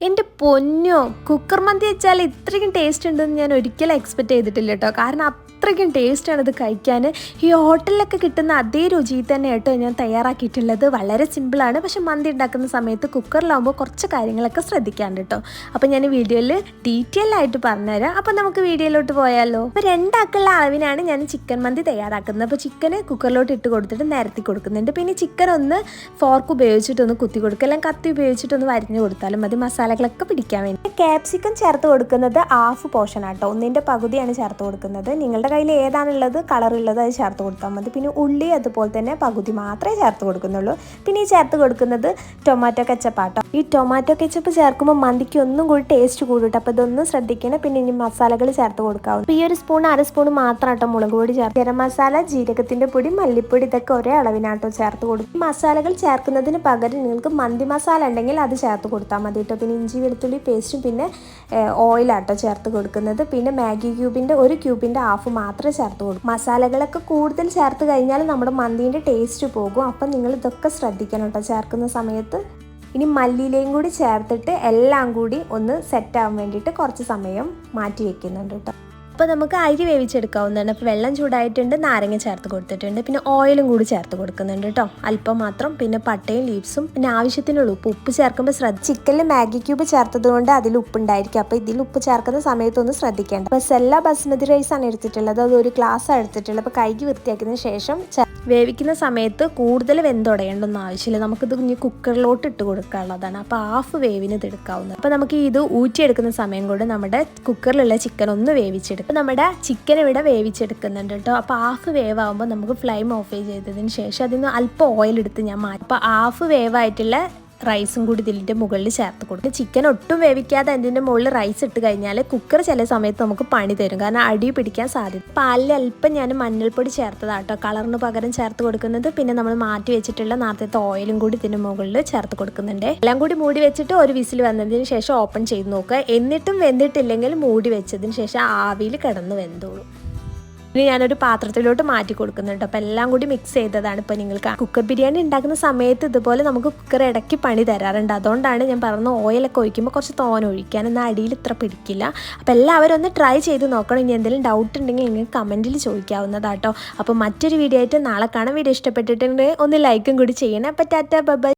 എന്റെ പൊന്നോ കുക്കർ മന്തി വെച്ചാൽ ഇത്രയ്ക്കും ടേസ്റ്റ് ഉണ്ടെന്ന് ഞാൻ ഒരിക്കലും എക്സ്പെക്ട് ചെയ്തിട്ടില്ല കേട്ടോ കാരണം അത്രയ്ക്കും ടേസ്റ്റാണ് ഇത് കഴിക്കാൻ ഈ ഹോട്ടലിലൊക്കെ കിട്ടുന്ന അതേ രുചിയിൽ തന്നെ കേട്ടോ ഞാൻ തയ്യാറാക്കിയിട്ടുള്ളത്. വളരെ സിമ്പിളാണ് പക്ഷെ മന്തി ഉണ്ടാക്കുന്ന സമയത്ത് കുക്കറിലാവുമ്പോൾ കുറച്ച് കാര്യങ്ങളൊക്കെ ശ്രദ്ധിക്കാണ്ട് കേട്ടോ അപ്പോൾ ഞാൻ വീഡിയോയിൽ ഡീറ്റെയിൽ ആയിട്ട് പറഞ്ഞുതരാം. അപ്പോൾ നമുക്ക് വീഡിയോയിലോട്ട് പോയാലോ. അപ്പോൾ രണ്ടാക്കുള്ള അളവിനാണ് ഞാൻ ചിക്കൻ മന്തി തയ്യാറാക്കുന്നത്. അപ്പോൾ ചിക്കന് കുക്കറിലോട്ട് ഇട്ട് കൊടുത്തിട്ട് നിരത്തി കൊടുക്കുന്നുണ്ട്. പിന്നെ ചിക്കൻ ഒന്ന് ഫോർക്ക് ഉപയോഗിച്ചിട്ടൊന്ന് കുത്തി കൊടുക്കുക. അല്ലെങ്കിൽ കത്തി ഉപയോഗിച്ചിട്ടൊന്ന് വരിഞ്ഞു കൊടുത്താലും മതി. മസാലകളൊക്കെ പിടിക്കാൻ വേണ്ടി. ക്യാപ്സിക്കം ചേർത്ത് കൊടുക്കുന്നത് ഹാഫ് പോർഷൻ ആട്ടോ. ഒന്നിന്റെ പകുതിയാണ് ചേർത്ത് കൊടുക്കുന്നത്. നിങ്ങളുടെ കയ്യിൽ ഏതാണുള്ളത്? കളറുള്ളത് അത് ചേർത്ത് കൊടുത്താൽ മതി. പിന്നെ ഉള്ളി അതുപോലെ തന്നെ പകുതി മാത്രമേ ചേർത്ത് കൊടുക്കുന്നുള്ളൂ. പിന്നെ ഈ ചേർത്ത് കൊടുക്കുന്നത് ടൊമാറ്റോ കെച്ചപ്പ് ആട്ടോ. ഈ ടൊമാറ്റോ കെച്ചപ്പ് ചേർക്കുമ്പോൾ മന്തിക്ക് ഒന്നും കൂടി ടേസ്റ്റ് കൂടുട്ടോ? അപ്പോൾ ഇതൊന്നും ശ്രദ്ധിക്കണം. പിന്നെ ഇനി മസാലകൾ ചേർത്ത് കൊടുക്കാവും. ഈ ഒരു സ്പൂൺ അര സ്പൂൺ മാത്രം ആട്ടോ മുളക് പൊടി ചേർത്ത്. ഗരം മസാല ജീരകത്തിന്റെ പൊടി മല്ലിപ്പൊടി ഇതൊക്കെ ഒരേ അളവിനാട്ടോ ചേർത്ത് കൊടുക്കും. മസാലകൾ ചേർക്കുന്നതിന് പകരം നിങ്ങൾക്ക് മന്തി മസാല ഉണ്ടെങ്കിൽ അത് ചേർത്ത് കൊടുത്താൽ മതി കേട്ടോ. പിന്നെ ഇഞ്ചി വെളുത്തുള്ളി പേസ്റ്റും പിന്നെ ഓയിലാട്ടോ ചേർത്ത് കൊടുക്കുന്നത്. പിന്നെ മാഗി ക്യൂബിന്റെ ഒരു ക്യൂബിന്റെ ഹാഫ് മാത്രമേ ചേർത്ത് കൊടുക്കും. മസാലകളൊക്കെ കൂടുതൽ ചേർത്ത് കഴിഞ്ഞാൽ നമ്മുടെ മന്തിന്റെ ടേസ്റ്റ് പോകും. അപ്പം നിങ്ങൾ ഇതൊക്കെ ശ്രദ്ധിക്കണം കേട്ടോ ചേർക്കുന്ന സമയത്ത് ഇനി മല്ലിയിലയും കൂടി ചേർത്തിട്ട് എല്ലാം കൂടി ഒന്ന് സെറ്റ് ആവാൻ വേണ്ടിയിട്ട് കുറച്ച് സമയം മാറ്റി വെക്കുന്നുണ്ട് കേട്ടോ അപ്പോൾ നമുക്ക് അരി വേവിച്ചെടുക്കാവുന്നതാണ്. അപ്പോൾ വെള്ളം ചൂടായിട്ടുണ്ട് നാരങ്ങ ചേർത്ത് കൊടുത്തിട്ടുണ്ട്. പിന്നെ ഓയിലും കൂടി ചേർത്ത് കൊടുക്കുന്നുണ്ട് കേട്ടോ അല്പം മാത്രം. പിന്നെ പട്ടയും ലീവ്സും. പിന്നെ ആവശ്യത്തിനുള്ള ഉപ്പ്. ഉപ്പ് ചേർക്കുമ്പോൾ ശ്രദ്ധ ചിക്കനിൽ മാഗി ക്യൂബ് ചേർത്തത് കൊണ്ട് അതിൽ ഉപ്പുണ്ടായിരിക്കും. അപ്പോൾ ഇതിൽ ഉപ്പ് ചേർക്കുന്ന സമയത്തൊന്ന് ശ്രദ്ധിക്കേണ്ട. അപ്പോൾ സെല്ല ബസ്മതി റൈസ് ആണ് എടുത്തിട്ടുള്ളത്. അത് ഒരു ഗ്ലാസ് എടുത്തിട്ടുള്ളത്. അപ്പോൾ കൈക്ക് വൃത്തിയാക്കിയതിന് ശേഷം വേവിക്കുന്ന സമയത്ത് കൂടുതൽ വെന്തുടയേണ്ടൊന്നും ആവശ്യമില്ല. നമുക്കിത് കുഞ്ഞ് കുക്കറിലോട്ട് ഇട്ട് കൊടുക്കാനുള്ളതാണ്. അപ്പോൾ ഹാഫ് വേവിന് ഇത് എടുക്കാവുന്നത് അപ്പോൾ നമുക്ക് ഇത് ഊറ്റിയെടുക്കുന്ന സമയം കൊണ്ട് നമ്മുടെ കുക്കറിലുള്ള ചിക്കൻ ഒന്ന് വേവിച്ചെടുക്കും. അപ്പോൾ നമ്മുടെ ചിക്കൻ ഇവിടെ വേവിച്ചെടുക്കുന്നുണ്ട് കേട്ടോ. അപ്പോൾ ഹാഫ് വേവ് ആകുമ്പോൾ നമുക്ക് ഫ്ലെയിം ഓഫ് ചെയ്തതിന് ശേഷം അതിൽ നിന്ന് അല്പം ഓയിൽ എടുത്ത് ഞാൻ മാറ്റി. അപ്പോൾ ഹാഫ് വേവായിട്ടുള്ള റൈസും കൂടി ഇതിന്റെ മുകളിൽ ചേർത്ത് കൊടുക്കുക ചിക്കൻ ഒട്ടും വേവിക്കാതെ അതിന്റെ മുകളിൽ റൈസ് ഇട്ട് കഴിഞ്ഞാൽ കുക്കർ ചില സമയത്ത് നമുക്ക് പണി തരും. കാരണം അടി പിടിക്കാൻ സാധ്യത. പാലിൽ അല്പം ഞാൻ മഞ്ഞൾപ്പൊടി ചേർത്തതാട്ടോ. കളറിന് പകരം ചേർത്ത് കൊടുക്കുന്നത്. പിന്നെ നമ്മൾ മാറ്റി വെച്ചിട്ടുള്ള നേരത്തെ ഓയിലും കൂടി ഇതിന്റെ മുകളിൽ ചേർത്ത് കൊടുക്കുന്നുണ്ട്. എല്ലാം കൂടി മൂടി വെച്ചിട്ട് ഒരു വിസിൽ വന്നതിന് ശേഷം ഓപ്പൺ ചെയ്ത് നോക്കുക. എന്നിട്ടും വെന്തിട്ടില്ലെങ്കിൽ മൂടി വെച്ചതിന് ശേഷം ആവിയിൽ കിടന്ന് വെന്തോളൂ. ഇനി ഞാനൊരു പാത്രത്തിലോട്ട് മാറ്റി കൊടുക്കുന്നുണ്ട്. അപ്പോൾ എല്ലാം കൂടി മിക്സ് ചെയ്തതാണ് ഇപ്പോൾ നിങ്ങൾക്ക് കുക്കർ ബിരിയാണി ഉണ്ടാക്കുന്ന സമയത്ത് ഇതുപോലെ നമുക്ക് കുക്കർ ഇടയ്ക്ക് പണി തരാറുണ്ട്. അതുകൊണ്ടാണ് ഞാൻ പറഞ്ഞ ഓയിലൊക്കെ ഒഴിക്കുമ്പോൾ കുറച്ച് തോന ഒഴിക്കാൻ. എന്നാൽ അടിയിൽ ഇത്ര പിടിക്കില്ല. അപ്പോൾ എല്ലാവരും ഒന്ന് ട്രൈ ചെയ്ത് നോക്കണം. ഇനി എന്തെങ്കിലും ഡൗട്ട് ഉണ്ടെങ്കിൽ നിങ്ങൾക്ക് കമന്റിൽ ചോദിക്കാവുന്നതാട്ടോ. അപ്പോൾ മറ്റൊരു വീഡിയോ ആയിട്ട് നാളെ കാണാൻ വീഡിയോ ഇഷ്ടപ്പെട്ടിട്ടുണ്ടെങ്കിൽ ഒന്ന് ലൈക്കും കൂടി ചെയ്യണേ. അപ്പോൾ ടാറ്റ ബൈ